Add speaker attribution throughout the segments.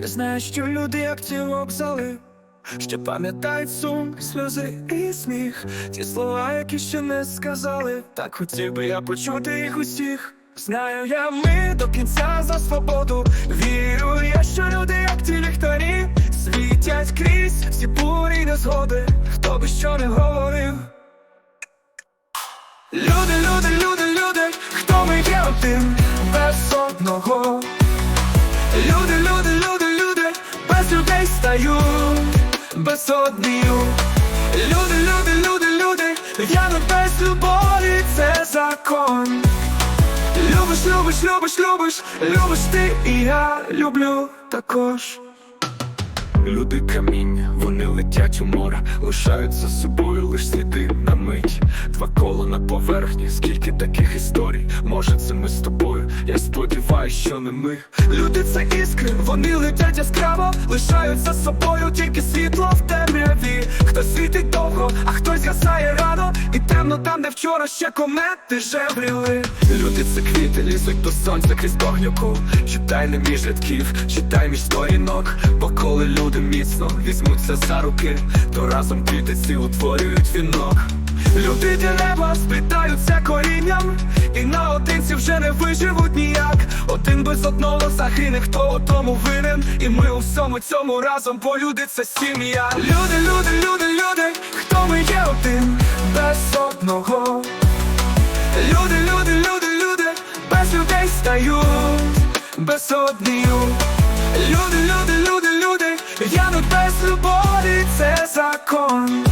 Speaker 1: Я знаю, що люди, як ці вокзали, ще пам'ятають сум, сльози і сміх. Ті слова, які ще не сказали, так хотів би я почути їх усіх. Знаю я ми до кінця за свободу. Вірю я, що люди, як ті ліхтарі, світять крізь всі бурі незгоди, без однію. Люди, люди, люди, люди, в'януть без любові, це закон. Любиш, любиш, любиш, любиш, любиш ти і я люблю також. Люди каміння, вони летять у море, лишають за собою лиш сліди на мить. Два кола на поверхні, скільки таких історій. Може, це ми з тобою. Я сподіваюсь, що не ми. Люди це іскри, вони летять яскраво, лишають за собою тільки світло в темряві. хто світить довго, а хтось гасає рано. І темно там, де вчора ще комети жевріли. Люди це квіти, лізуть до сонця крізь багнюку. Читай не між рядків, читай між сторінок. Бо коли люди міцно візьмуться за руки, то разом квітиці утворюють вінок. Люди дерева сплітаються корінням, і наодинці вже не виживуть ніяк. Один без одного загине, хто у тому винен. І ми у всьому цьому разом, бо люди це сім'я. Люди, люди, люди, люди, хто ми є один без одного. Люди, люди, люди, люди, без людей стають, без однію. Люди, люди, люди, люди, януть без любові, це закон.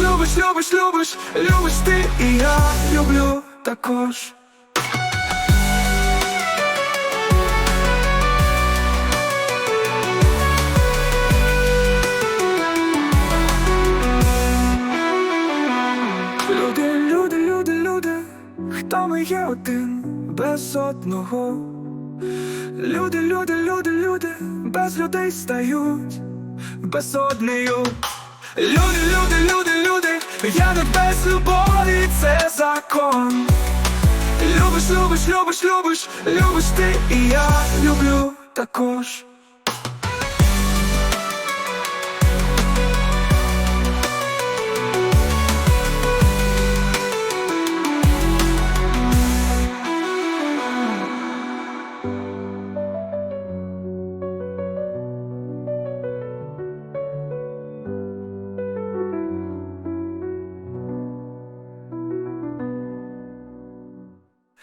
Speaker 1: Любиш, любиш, любиш, любиш, любиш ти і я люблю також. Люди, люди, люди, люди, хто ми є один без одного. Люди, люди, люди, люди, без людей стають, без однею. Люди, люди, люди, я не без любові, це закон. Любиш, любиш, любиш, любиш, любиш ти і я люблю також.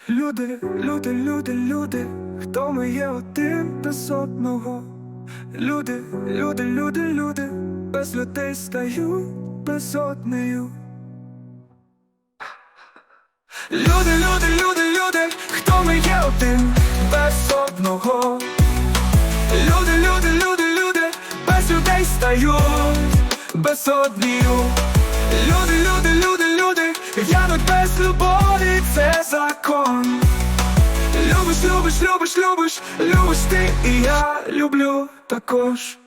Speaker 1: Люди, люди, люди, люди, хто ми є один без одного. Люди, люди, люди, люди, без людей стають безоднею. Люди, люди, люди, люди, хто ми є один без одного. Люди, люди, люди, люди, без людей стають без однію. Люди, люди, люди, люди, януть без любові, це закон. Любиш, любиш, любиш, любиш, ти і я люблю також.